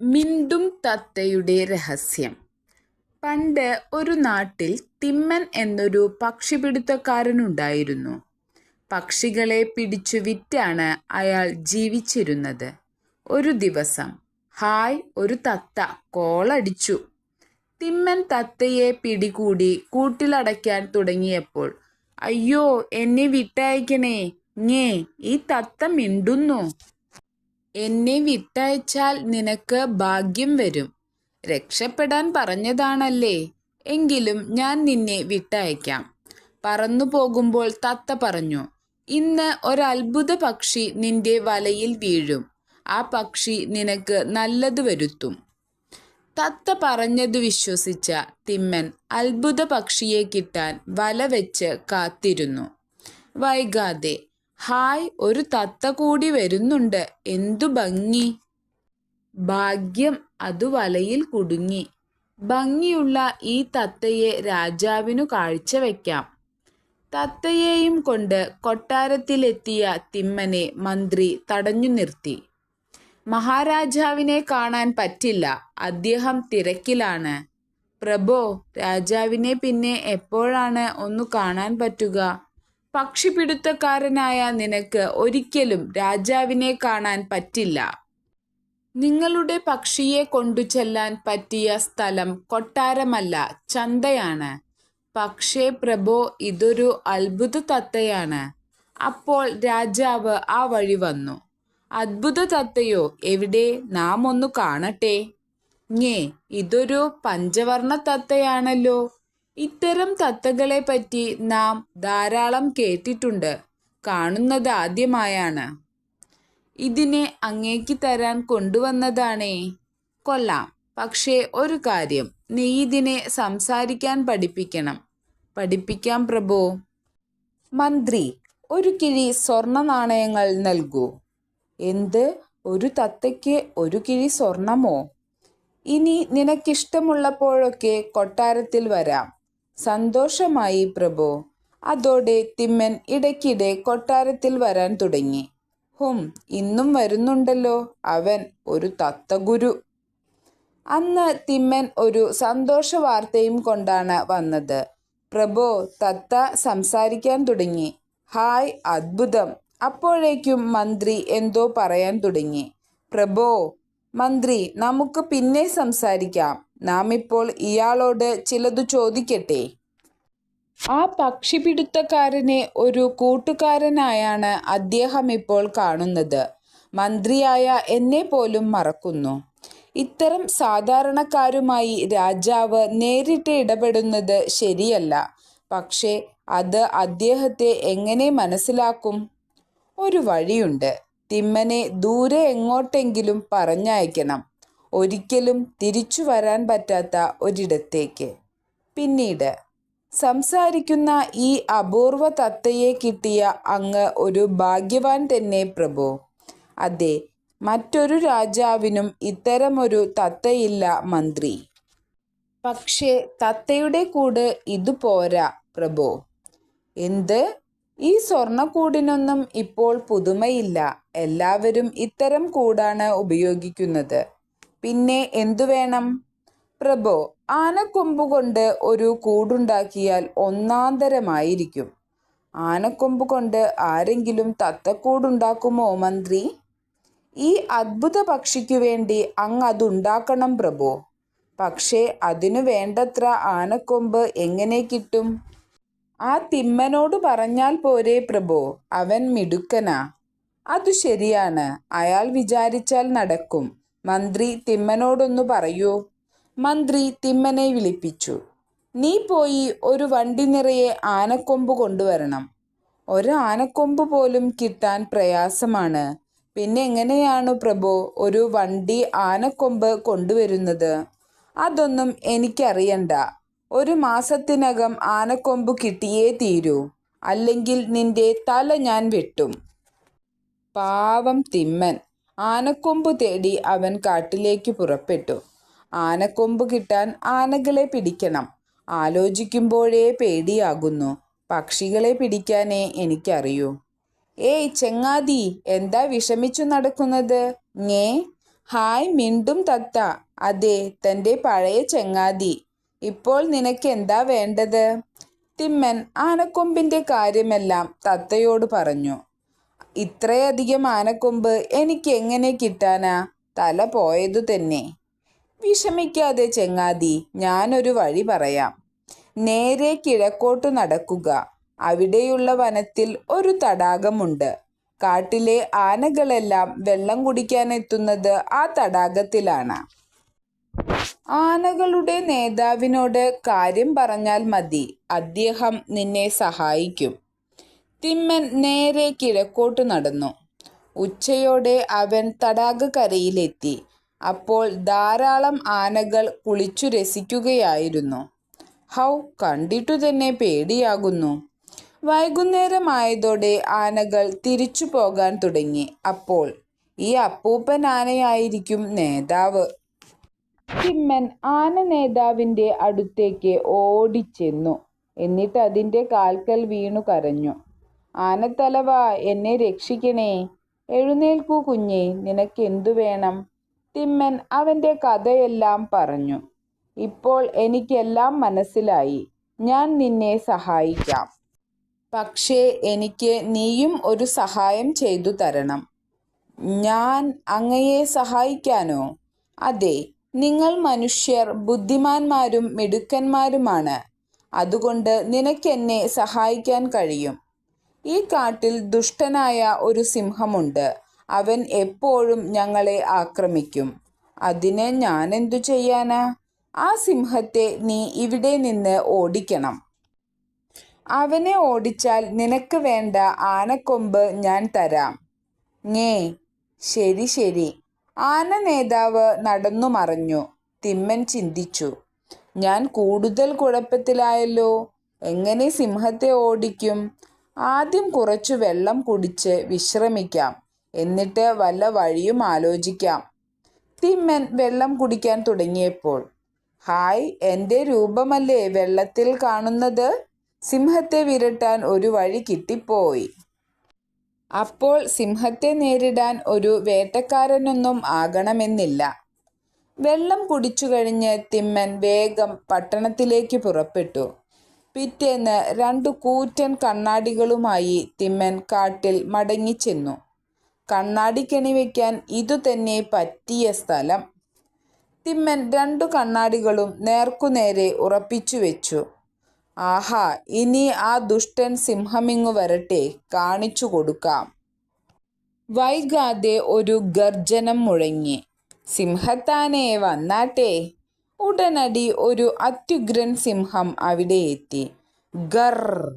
മിണ്ടും തത്തയുടെ രഹസ്യം. പണ്ട് ഒരു നാട്ടിൽ തിമ്മൻ എന്നൊരു പക്ഷിപിടുത്തക്കാരനുണ്ടായിരുന്നു. പക്ഷികളെ പിടിച്ചു വിറ്റാണ് അയാൾ ജീവിച്ചിരുന്നത്. ഒരു ദിവസം ഹായ് ഒരു തത്ത കോളടിച്ചു. തിമ്മൻ തത്തയെ പിടികൂടി കൂട്ടിലടയ്ക്കാൻ തുടങ്ങിയപ്പോൾ അയ്യോ എന്നെ വിട്ടയക്കണേ ഞേ ഈ തത്ത മിണ്ടുന്നു. എന്നെ വിട്ടയച്ചാൽ നിനക്ക് ഭാഗ്യം വരും. രക്ഷപ്പെടാൻ പറഞ്ഞതാണല്ലേ? എങ്കിലും ഞാൻ നിന്നെ വിട്ടയക്കാം. പറന്നു പോകുമ്പോൾ തത്ത പറഞ്ഞു ഇന്ന് ഒരത്ഭുത പക്ഷി നിന്റെ വലയിൽ വീഴും. ആ പക്ഷി നിനക്ക് നല്ലത് വരുത്തും തത്ത പറഞ്ഞത് വിശ്വസിച്ച തിമ്മൻ അത്ഭുത പക്ഷിയെ കിട്ടാൻ വല വെച്ച് കാത്തിരുന്നു. വൈകാതെ ഹായ് ഒരു തത്ത കൂടി വരുന്നുണ്ട്. എന്തു ഭംഗി. ഭാഗ്യം അതു വലയിൽ കുടുങ്ങി. ഭംഗിയുള്ള ഈ തത്തയെ രാജാവിനു കാഴ്ചവെക്കാം തത്തയെയും കൊണ്ട് കൊട്ടാരത്തിലെത്തിയ തിമ്മനെ മന്ത്രി തടഞ്ഞു നിർത്തി. മഹാരാജാവിനെ കാണാൻ പറ്റില്ല. അദ്ദേഹം തിരക്കിലാണ്. പ്രഭോ രാജാവിനെ പിന്നെ എപ്പോഴാണ് ഒന്നു കാണാൻ പറ്റുക? പക്ഷിപിടുത്തക്കാരനായ നിനക്ക് ഒരിക്കലും രാജാവിനെ കാണാൻ പറ്റില്ല. നിങ്ങളുടെ പക്ഷിയെ കൊണ്ടു ചെല്ലാൻ പറ്റിയ സ്ഥലം കൊട്ടാരമല്ല ചന്തയാണ്. പക്ഷേ പ്രഭോ ഇതൊരു അത്ഭുത തത്തയാണ് അപ്പോൾ രാജാവ് ആ വഴി വന്നു. അത്ഭുത തത്തയോ എവിടെ? നാം ഒന്ന് കാണട്ടെ. ഞേ ഇതൊരു പഞ്ചവർണ തത്തയാണല്ലോ ഇത്തരം തത്തകളെ പറ്റി നാം ധാരാളം കേട്ടിട്ടുണ്ട്. കാണുന്നത് ആദ്യമായാണ്. ഇതിനെ അങ്ങേക്ക് തരാൻ കൊണ്ടുവന്നതാണേ. കൊല്ലാം പക്ഷേ ഒരു കാര്യം. നീ ഇതിനെ സംസാരിക്കാൻ പഠിപ്പിക്കണം. പഠിപ്പിക്കാം പ്രഭു. മന്ത്രി ഒരു കിഴി സ്വർണ നാണയങ്ങൾ നൽകൂ. എന്ത്? ഒരു തത്തയ്ക്ക് ഒരു കിഴി സ്വർണമോ? ഇനി നിനക്കിഷ്ടമുള്ളപ്പോഴൊക്കെ കൊട്ടാരത്തിൽ വരാം. സന്തോഷമായി പ്രഭു. അതോടെ തിമ്മൻ ഇടയ്ക്കിടെ കൊട്ടാരത്തിൽ വരാൻ തുടങ്ങി. ഹും ഇന്നും വരുന്നുണ്ടല്ലോ. അവൻ ഒരു തത്തഗുരു. അന്ന് തിമ്മൻ ഒരു സന്തോഷ വാർത്തയും കൊണ്ടാണ് വന്നത്. പ്രഭോ തത്ത സംസാരിക്കാൻ തുടങ്ങി. ഹായ് അത്ഭുതം. അപ്പോഴേക്കും മന്ത്രി എന്തോ പറയാൻ തുടങ്ങി. പ്രഭോ മന്ത്രി നമുക്ക് പിന്നെ സംസാരിക്കാം. നാം ഇപ്പോൾ ഇയാളോട് ചിലതു ചോദിക്കട്ടെ? ആ പക്ഷിപിടുത്തക്കാരനെ ഒരു കൂട്ടുകാരനായാണ് അദ്ദേഹം ഇപ്പോൾ കാണുന്നത്. മന്ത്രിയായ എന്നെ പോലും മറക്കുന്നു. ഇത്തരം സാധാരണക്കാരുമായി രാജാവ് നേരിട്ട് ഇടപെടുന്നത് ശരിയല്ല. പക്ഷേ അത് അദ്ദേഹത്തെ എങ്ങനെ മനസ്സിലാക്കും? ഒരു വഴിയുണ്ട്. തിമ്മനെ ദൂരെ എങ്ങോട്ടെങ്കിലും പറഞ്ഞയക്കണം. ഒരിക്കലും തിരിച്ചു വരാൻ പറ്റാത്ത ഒരിടത്തേക്ക്. പിന്നീട് സംസാരിക്കുന്ന ഈ അപൂർവ തത്തയെ കിട്ടിയ അങ്ങ് ഒരു ഭാഗ്യവാൻ തന്നെ പ്രഭു. അതെ മറ്റൊരു രാജാവിനും ഇത്തരമൊരു തത്തയില്ല മന്ത്രി. പക്ഷേ തത്തയുടെ കൂട് ഇത് പോരാ പ്രഭു. എന്ത്? ഈ സ്വർണക്കൂടിനൊന്നും ഇപ്പോൾ പുതുമയില്ല. എല്ലാവരും ഇത്തരം കൂടാണ് ഉപയോഗിക്കുന്നത്. പിന്നെ എന്തു വേണം? പ്രഭോ ആനക്കൊമ്പ് കൊണ്ട് ഒരു കൂടുണ്ടാക്കിയാൽ ഒന്നാന്തരമായിരിക്കും. ആനക്കൊമ്പ് കൊണ്ട് ആരെങ്കിലും തത്തക്കൂടുണ്ടാക്കുമോ മന്ത്രി? ഈ അത്ഭുത പക്ഷിക്കു വേണ്ടി അങ്ങ് അതുണ്ടാക്കണം പ്രഭു. പക്ഷേ അതിനു വേണ്ടത്ര ആനക്കൊമ്പ് എങ്ങനെ കിട്ടും? ആ തിമ്മനോട് പറഞ്ഞാൽ പോരെ പ്രഭു. അവൻ മിടുക്കനാ. അതു ശരിയാണ്. അയാൾ വിചാരിച്ചാൽ നടക്കും. മന്ത്രി തിമ്മനോടൊന്നു പറയൂ. മന്ത്രി തിമ്മനെ വിളിപ്പിച്ചു. നീ പോയി ഒരു വണ്ടി നിറയെ ആനക്കൊമ്പ് കൊണ്ടുവരണം. ഒരു ആനക്കൊമ്പ് പോലും കിട്ടാൻ പ്രയാസമാണ്. പിന്നെ എങ്ങനെയാണ് പ്രഭു ഒരു വണ്ടി ആനക്കൊമ്പ് കൊണ്ടുവരുന്നത്? അതൊന്നും എനിക്കറിയണ്ട. ഒരു മാസത്തിനകം ആനക്കൊമ്പ് കിട്ടിയേ തീരൂ. അല്ലെങ്കിൽ നിന്റെ തല ഞാൻ വെട്ടും. പാവം തിമ്മൻ. ആനക്കൊമ്പ് തേടി അവൻ കാട്ടിലേക്ക് പുറപ്പെട്ടു. ആനക്കൊമ്പ് കിട്ടാൻ ആനകളെ പിടിക്കണം. ആലോചിക്കുമ്പോഴേ പേടിയാകുന്നു. പക്ഷികളെ പിടിക്കാനേ എനിക്കറിയൂ. ഏയ് ചെങ്ങാതി എന്താ വിഷമിച്ചു നടക്കുന്നത്? ഞേ ഹായ് മിണ്ടും തത്ത. അതെ തന്റെ പഴയ ചെങ്ങാതി. ഇപ്പോൾ നിനക്ക് എന്താ വേണ്ടത്? തിമ്മൻ ആനക്കൊമ്പിന്റെ കാര്യമെല്ലാം തത്തയോട് പറഞ്ഞു. ഇത്രയധികം ആനക്കൊമ്പ് എനിക്ക് എങ്ങനെ കിട്ടാനാ? തല പോയതു തന്നെ. വിഷമിക്കാതെ ചെങ്ങാതി ഞാനൊരു വഴി പറയാം. നേരെ കിഴക്കോട്ട് നടക്കുക. അവിടെയുള്ള വനത്തിൽ ഒരു തടാകമുണ്ട്. കാട്ടിലെ ആനകളെല്ലാം വെള്ളം കുടിക്കാനെത്തുന്നത് ആ തടാകത്തിലാണ്. ആനകളുടെ നേതാവിനോട് കാര്യം പറഞ്ഞാൽ മതി. അദ്ദേഹം നിന്നെ സഹായിക്കും. തിമ്മൻ നേരെ കിഴക്കോട്ട് നടന്നു. ഉച്ചയോടെ അവൻ തടാകക്കരയിലെത്തി അപ്പോൾ ധാരാളം ആനകൾ കുളിച്ചു രസിക്കുകയായിരുന്നു. ഹൗ കണ്ടിട്ടു തന്നെ പേടിയാകുന്നു. വൈകുന്നേരമായതോടെ ആനകൾ തിരിച്ചു പോകാൻ തുടങ്ങി. അപ്പോൾ ഈ അപ്പൂപ്പൻ ആനയായിരിക്കും നേതാവ്. തിമ്മൻ ആന നേതാവിന്റെ അടുത്തേക്ക് ഓടിച്ചെന്നു. എന്നിട്ട് അതിന്റെ കാൽക്കൽ വീണു കരഞ്ഞു. ആനത്തലവ എന്നെ രക്ഷിക്കണേ. എഴുന്നേൽക്കൂ കുഞ്ഞേ നിനക്കെന്തു വേണം? തിമ്മൻ അവന്റെ കഥയെല്ലാം പറഞ്ഞു. ഇപ്പോൾ എനിക്കെല്ലാം മനസ്സിലായി. ഞാൻ നിന്നെ സഹായിക്കാം. പക്ഷേ എനിക്ക് നീയും ഒരു സഹായം ചെയ്തു തരണം. ഞാൻ അങ്ങയെ സഹായിക്കാനോ? അതെ നിങ്ങൾ മനുഷ്യർ ബുദ്ധിമാന്മാരും മിടുക്കന്മാരുമാണ്. അതുകൊണ്ട് നിനക്കെന്നെ സഹായിക്കാൻ കഴിയും. ഈ കാട്ടിൽ ദുഷ്ടനായ ഒരു സിംഹമുണ്ട്. അവൻ എപ്പോഴും ഞങ്ങളെ ആക്രമിക്കും. അതിന് ഞാനെന്തു ചെയ്യാനാ? ആ സിംഹത്തെ നീ ഇവിടെ നിന്ന് ഓടിക്കണം. അവനെ ഓടിച്ചാൽ നിനക്ക് വേണ്ട ആനക്കൊമ്പ് ഞാൻ തരാം. ഞേ ശരി ശരി. ആന നേതാവ് നടന്നു മറഞ്ഞു. തിമ്മൻ ചിന്തിച്ചു. ഞാൻ കൂടുതൽ കുഴപ്പത്തിലായല്ലോ. എങ്ങനെ സിംഹത്തെ ഓടിക്കും? ആദ്യം കുറച്ചു വെള്ളം കുടിച്ച് വിശ്രമിക്കാം. എന്നിട്ട് വല്ല വഴിയും ആലോചിക്കാം. തിമ്മൻ വെള്ളം കുടിക്കാൻ തുടങ്ങിയപ്പോൾ ഹായ് എന്റെ രൂപമല്ലേ വെള്ളത്തിൽ കാണുന്നത്? സിംഹത്തെ വിരട്ടാൻ ഒരു വഴി കിട്ടിപ്പോയി. അപ്പോൾ സിംഹത്തെ നേരിടാൻ ഒരു വേട്ടക്കാരനൊന്നും ആകണമെന്നില്ല. വെള്ളം കുടിച്ചു കഴിഞ്ഞ് തിമ്മൻ വേഗം പട്ടണത്തിലേക്ക് പുറപ്പെട്ടു. പിറ്റേന്ന് രണ്ടു കൂറ്റൻ കണ്ണാടികളുമായി തിമ്മൻ കാട്ടിൽ മടങ്ങിച്ചെന്നു. കണ്ണാടി വയ്ക്കാൻ ഇതുതന്നെ പറ്റിയ സ്ഥലം. തിമ്മൻ രണ്ടു കണ്ണാടികളും നേർക്കുനേരെ ഉറപ്പിച്ചു വെച്ചു ആഹാ ഇനി ആ ദുഷ്ടൻ സിംഹമിങ്ങു വരട്ടെ കാണിച്ചു കൊടുക്കാം. വൈകാതെ ഒരു ഗർജനം മുഴങ്ങി. സിംഹത്താനെ വന്നാട്ടെ. ഉടനടി ഒരു അത്യുഗ്രൻ സിംഹം അവിടെ എത്തി. ഗർ.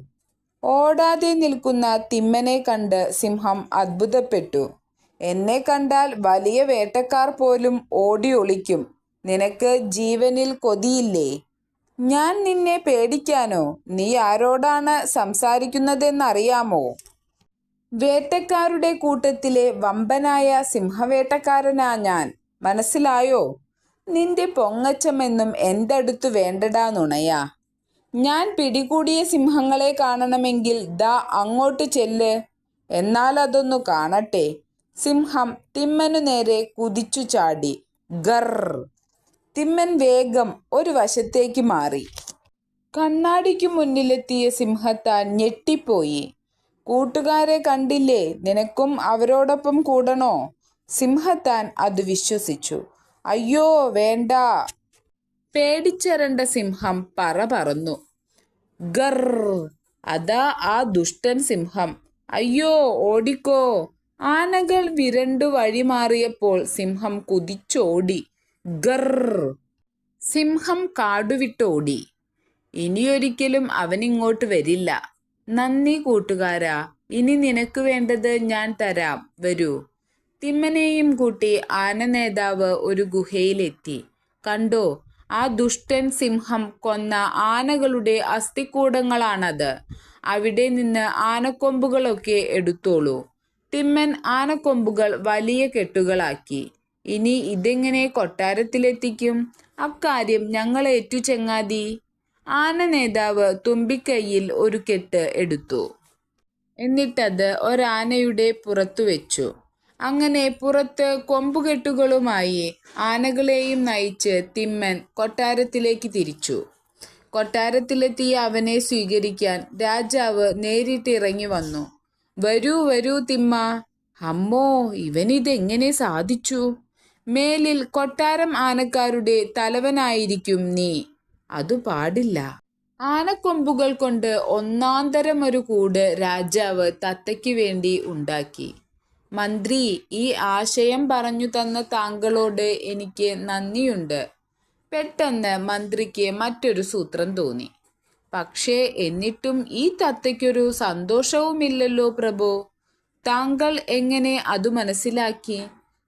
ഓടാതെ നിൽക്കുന്ന തിമ്മനെ കണ്ട് സിംഹം അത്ഭുതപ്പെട്ടു. എന്നെ കണ്ടാൽ വലിയ വേട്ടക്കാർ പോലും ഓടി ഒളിക്കും. നിനക്ക് ജീവനിൽ കൊതിയില്ലേ? ഞാൻ നിന്നെ പേടിക്കാനോ? നീ ആരോടാണ് സംസാരിക്കുന്നതെന്നറിയാമോ? വേട്ടക്കാരുടെ കൂട്ടത്തിലെ വമ്പനായ സിംഹവേട്ടക്കാരനാ ഞാൻ. മനസ്സിലായോ? നിന്റെ പൊങ്ങച്ചമെന്നും എന്റെ അടുത്ത് വേണ്ടടാ നുണയാ. ഞാൻ പിടികൂടിയ സിംഹങ്ങളെ കാണണമെങ്കിൽ ദാ അങ്ങോട്ട് ചെല്ല്. എന്നാൽ അതൊന്നു കാണട്ടെ. സിംഹം തിമ്മനു നേരെ കുതിച്ചു ചാടി. ഗർ. തിമ്മൻ വേഗം ഒരു വശത്തേക്ക് മാറി. കണ്ണാടിക്കു മുന്നിലെത്തിയ സിംഹത്താൻ ഞെട്ടിപ്പോയി. കൂട്ടുകാരെ കണ്ടില്ലേ? നിനക്കും അവരോടൊപ്പം കൂടണോ? സിംഹത്താൻ അത് വിശ്വസിച്ചു. അയ്യോ വേണ്ട. പേടിച്ചരണ്ട സിംഹം പറ പറന്നു. ഗർ അതാ ആ ദുഷ്ടൻ സിംഹം. അയ്യോ ഓടിക്കോ. ആനകൾ വിരണ്ടു വഴിമാറിയപ്പോൾ സിംഹം കുതിച്ചോടി. ഗർ സിംഹം കാടുവിട്ടോടി. ഇനിയൊരിക്കലും അവനിങ്ങോട്ട് വരില്ല. നന്ദി കൂട്ടുകാരാ ഇനി നിനക്ക് വേണ്ടത് ഞാൻ തരാം. വരൂ. തിമ്മനെയും കൂട്ടി ആന നേതാവ് ഒരു ഗുഹയിലെത്തി. കണ്ടോ ആ ദുഷ്ടൻ സിംഹം കൊന്ന ആനകളുടെ അസ്ഥിക്കൂടങ്ങളാണത് അവിടെ നിന്ന് ആനക്കൊമ്പുകളൊക്കെ എടുത്തോളൂ. തിമ്മൻ ആനക്കൊമ്പുകൾ വലിയ കെട്ടുകളാക്കി. ഇനി ഇതെങ്ങനെ കൊട്ടാരത്തിലെത്തിക്കും? അക്കാര്യം ഞങ്ങൾ ഏറ്റു ചെങ്ങാതി ആന നേതാവ് തുമ്പിക്കൈയിൽ ഒരു കെട്ട് എടുത്തു. എന്നിട്ടത് ഒരാനയുടെ പുറത്തു വെച്ചു അങ്ങനെ പുറത്ത് കൊമ്പുകെട്ടുകളുമായി ആനകളെയും നയിച്ച് തിമ്മൻ കൊട്ടാരത്തിലേക്ക് തിരിച്ചു. കൊട്ടാരത്തിലെത്തിയ അവനെ സ്വീകരിക്കാൻ രാജാവ് നേരിട്ടിറങ്ങി വന്നു. വരൂ വരൂ തിമ്മ. അമ്മോ ഇവനിതെങ്ങനെ സാധിച്ചു? മേലിൽ കൊട്ടാരം ആനക്കാരുടെ തലവനായിരിക്കും നീ. അതു പാടില്ല ആനക്കൊമ്പുകൾ കൊണ്ട് ഒന്നാന്തരം ഒരു കൂട് രാജാവ് തത്തയ്ക്ക് വേണ്ടി ഉണ്ടാക്കി. മന്ത്രി ഈ ആശയം പറഞ്ഞു തന്ന താങ്കളോട് എനിക്ക് നന്ദിയുണ്ട്. പെട്ടെന്ന് മന്ത്രിക്ക് മറ്റൊരു സൂത്രം തോന്നി. പക്ഷേ എന്നിട്ടും ഈ തത്തയ്ക്കൊരു സന്തോഷവുമില്ലല്ലോ പ്രഭു. താങ്കൾ എങ്ങനെ അത് മനസ്സിലാക്കി?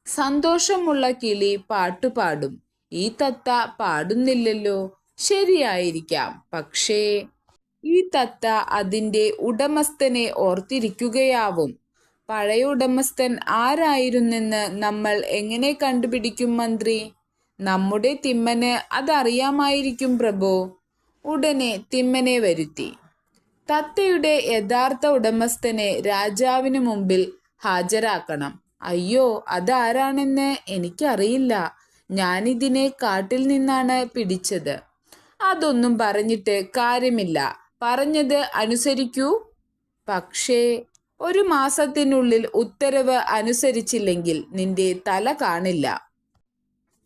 സന്തോഷമുള്ള കിളി പാട്ടുപാടും ഈ തത്ത പാടുന്നില്ലല്ലോ. ശരിയായിരിക്കാം. പക്ഷേ ഈ തത്ത അതിന്റെ ഉടമസ്ഥനെ ഓർത്തിരിക്കുകയാവും. പഴയ ഉടമസ്ഥൻ ആരായിരുന്നെന്ന് നമ്മൾ എങ്ങനെ കണ്ടുപിടിക്കും മന്ത്രി? നമ്മുടെ തിമ്മന് അതറിയാമായിരിക്കും പ്രഭു. ഉടനെ തിമ്മനെ വരുത്തി. തത്തയുടെ യഥാർത്ഥ ഉടമസ്ഥനെ രാജാവിന് മുമ്പിൽ ഹാജരാക്കണം. അയ്യോ അതാരാണെന്ന് എനിക്കറിയില്ല. ഞാനിതിനെ കാട്ടിൽ നിന്നാണ് പിടിച്ചത്. അതൊന്നും പറഞ്ഞിട്ട് കാര്യമില്ല. പറഞ്ഞത് അനുസരിക്കൂ. പക്ഷേ ഒരു മാസത്തിനുള്ളിൽ ഉത്തരവ് അനുസരിച്ചില്ലെങ്കിൽ നിന്റെ തല കാണില്ല.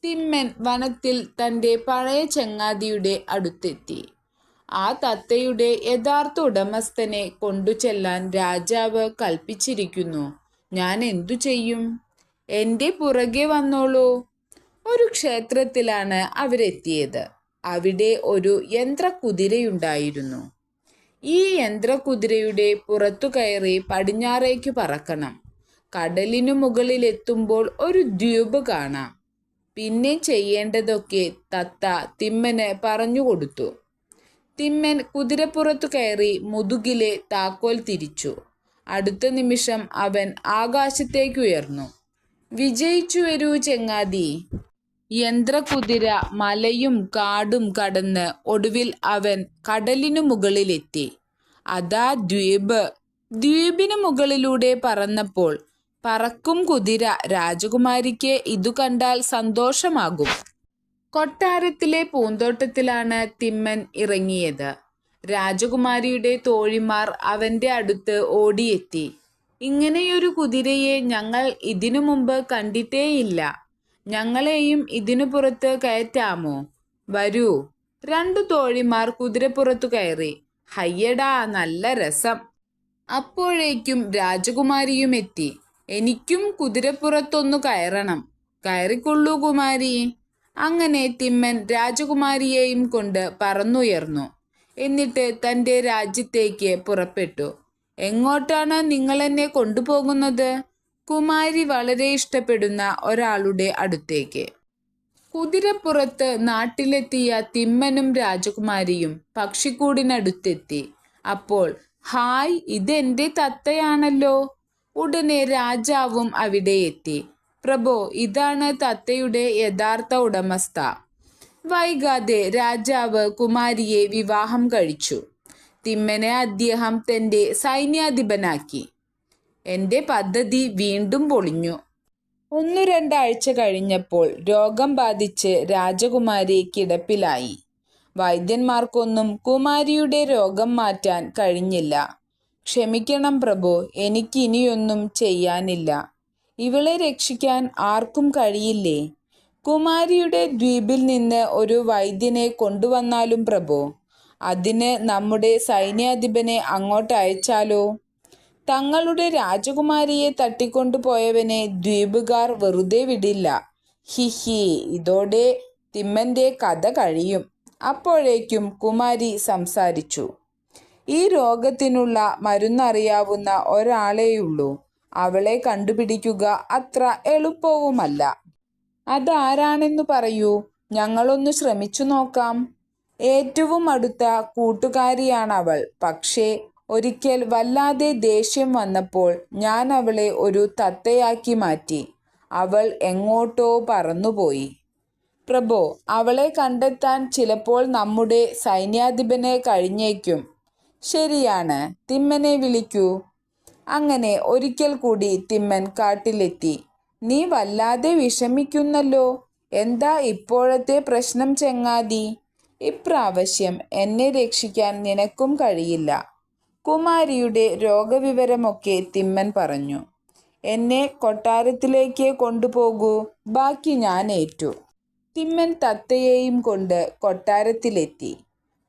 തിമ്മൻ വനത്തിൽ തന്റെ പഴയ ചങ്ങാതിയുടെ അടുത്തെത്തി. ആ തത്തയുടെ യഥാർത്ഥ ഉടമസ്ഥനെ കൊണ്ടുചെല്ലാൻ രാജാവ് കൽപ്പിച്ചിരിക്കുന്നു. ഞാൻ എന്തു ചെയ്യും? എന്റെ പുറകെ വന്നോളൂ. ഒരു ക്ഷേത്രത്തിലാണ് അവരെത്തിയത്. അവിടെ ഒരു യന്ത്രക്കുതിരയുണ്ടായിരുന്നു ഈ യന്ത്രക്കുതിരയുടെ പുറത്തു കയറി പടിഞ്ഞാറേക്ക് പറക്കണം. കടലിനു മുകളിലെത്തുമ്പോൾ ഒരു ദ്വീപ് കാണാം. പിന്നെ ചെയ്യേണ്ടതൊക്കെ തത്ത തിമ്മന് പറഞ്ഞുകൊടുത്തു തിമ്മൻ കുതിരപ്പുറത്തു കയറി മുതുകിലെ താക്കോൽ തിരിച്ചു. അടുത്ത നിമിഷം അവൻ ആകാശത്തേക്കുയർന്നു വിജയിച്ചു വരൂ ചെങ്ങാതി. യന്ത്രകുതിര മലയും കാടും കടന്ന് ഒടുവിൽ അവൻ കടലിനു മുകളിലെത്തി. അതാ ദ്വീപ്. ദ്വീപിനു മുകളിലൂടെ പറന്നപ്പോൾ പറക്കും കുതിര രാജകുമാരിക്ക് ഇതു കണ്ടാൽ സന്തോഷമാകും. കൊട്ടാരത്തിലെ പൂന്തോട്ടത്തിലാണ് തിമ്മൻ ഇറങ്ങിയത്. രാജകുമാരിയുടെ തോഴിമാർ അവന്റെ അടുത്ത് ഓടിയെത്തി. ഇങ്ങനെയൊരു കുതിരയെ ഞങ്ങൾ ഇതിനു മുമ്പ് കണ്ടിട്ടേയില്ല. ഞങ്ങളെയും ഇതിനു പുറത്ത് കയറ്റാമോ? വരൂ. രണ്ടു തോഴിമാർ കുതിരപ്പുറത്തു കയറി. ഹയ്യടാ നല്ല രസം. അപ്പോഴേക്കും രാജകുമാരിയും എത്തി. എനിക്കും കുതിരപ്പുറത്തൊന്നു കയറണം. കയറിക്കൊള്ളൂ കുമാരി. അങ്ങനെ തിമ്മൻ രാജകുമാരിയെയും കൊണ്ട് പറന്നുയർന്നു. എന്നിട്ട് തന്റെ രാജ്യത്തേക്ക് പുറപ്പെട്ടു. എങ്ങോട്ടാണ് നിങ്ങൾ എന്നെ കൊണ്ടുപോകുന്നത്? കുമാരി വളരെ ഇഷ്ടപ്പെടുന്ന ഒരാളുടെ അടുത്തേക്ക്. കുതിരപ്പുറത്ത് നാട്ടിലെത്തിയ തിമ്മനും രാജകുമാരിയും പക്ഷിക്കൂടിനടുത്തെത്തി. അപ്പോൾ ഹായ് ഇതെന്റെ തത്തയാണല്ലോ? ഉടനെ രാജാവും അവിടെ എത്തി. പ്രഭോ ഇതാണ് തത്തയുടെ യഥാർത്ഥ ഉടമസ്ഥ. വൈകാതെ രാജാവ് കുമാരിയെ വിവാഹം കഴിച്ചു. തിമ്മനെ അദ്ദേഹം തന്റെ സൈന്യാധിപനാക്കി. എന്റെ പദ്ധതി വീണ്ടും പൊളിഞ്ഞു. ഒന്നു രണ്ടാഴ്ച കഴിഞ്ഞപ്പോൾ രോഗം ബാധിച്ച് രാജകുമാരി കിടപ്പിലായി. വൈദ്യന്മാർക്കൊന്നും കുമാരിയുടെ രോഗം മാറ്റാൻ കഴിഞ്ഞില്ല. ക്ഷമിക്കണം പ്രഭു എനിക്കിനിയൊന്നും ചെയ്യാനില്ല. ഇവളെ രക്ഷിക്കാൻ ആർക്കും കഴിയില്ലേ? കുമാരിയുടെ ദ്വീപിൽ നിന്ന് ഒരു വൈദ്യനെ കൊണ്ടുവന്നാലും പ്രഭു അതിന് നമ്മുടെ സൈന്യാധിപനെ അങ്ങോട്ട് അയച്ചാലോ? തങ്ങളുടെ രാജകുമാരിയെ തട്ടിക്കൊണ്ടുപോയവനെ ദ്വീപുകാർ വെറുതെ വിടില്ല. ഹിഹി ഇതോടെ തിമ്മന്റെ കഥ കഴിയും. അപ്പോഴേക്കും കുമാരി സംസാരിച്ചു. ഈ രോഗത്തിനുള്ള മരുന്നറിയാവുന്ന ഒരാളേയുള്ളൂ. അവളെ കണ്ടുപിടിക്കുക അത്ര എളുപ്പവുമല്ല. അതാരാണെന്നു പറയൂ. ഞങ്ങളൊന്ന് ശ്രമിച്ചു നോക്കാം. ഏറ്റവും അടുത്ത കൂട്ടുകാരിയാണവൾ. പക്ഷേ ഒരിക്കൽ വല്ലാതെ ദേഷ്യം വന്നപ്പോൾ ഞാൻ അവളെ ഒരു തത്തയാക്കി മാറ്റി. അവൾ എങ്ങോട്ടോ പറന്നുപോയി. പ്രഭോ അവളെ കണ്ടെത്താൻ ചിലപ്പോൾ നമ്മുടെ സൈന്യാധിപനെ കഴിഞ്ഞേക്കും. ശരിയാണ് തിമ്മനെ വിളിക്കൂ അങ്ങനെ ഒരിക്കൽ കൂടി തിമ്മൻ കാട്ടിലെത്തി. നീ വല്ലാതെ വിഷമിക്കുന്നല്ലോ. എന്താ ഇപ്പോഴത്തെ പ്രശ്നം ചെങ്ങാതി? ഇപ്രാവശ്യം എന്നെ രക്ഷിക്കാൻ നിനക്കും കഴിയില്ല. കുമാരിയുടെ രോഗവിവരമൊക്കെ തിമ്മൻ പറഞ്ഞു. എന്നെ കൊട്ടാരത്തിലേക്ക് കൊണ്ടുപോകൂ. ബാക്കി ഞാൻ ഏറ്റു. തിമ്മൻ തത്തയെയും കൊണ്ട് കൊട്ടാരത്തിലെത്തി.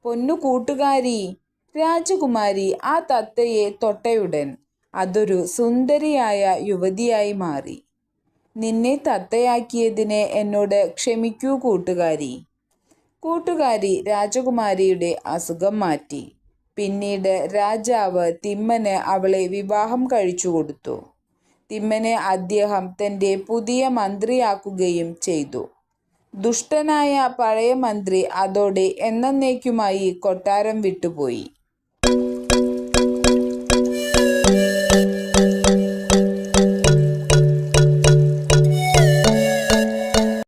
പൊന്നു കൂട്ടുകാരി രാജകുമാരി ആ തത്തയെ തൊട്ടയുടൻ. അതൊരു സുന്ദരിയായ യുവതിയായി മാറി. നിന്നെ തത്തയാക്കിയതിനെ എന്നോട് ക്ഷമിക്കൂ കൂട്ടുകാരി. കൂട്ടുകാരി രാജകുമാരിയുടെ അസുഖം മാറ്റി. പിന്നീട് രാജാവ് തിമ്മന് അവളെ വിവാഹം കഴിച്ചു കൊടുത്തു. തിമ്മനെ അദ്ദേഹം തന്റെ പുതിയ മന്ത്രിയാക്കുകയും ചെയ്തു. ദുഷ്ടനായ പഴയ മന്ത്രി അതോടെ എന്നേക്കുമായി കൊട്ടാരം വിട്ടുപോയി.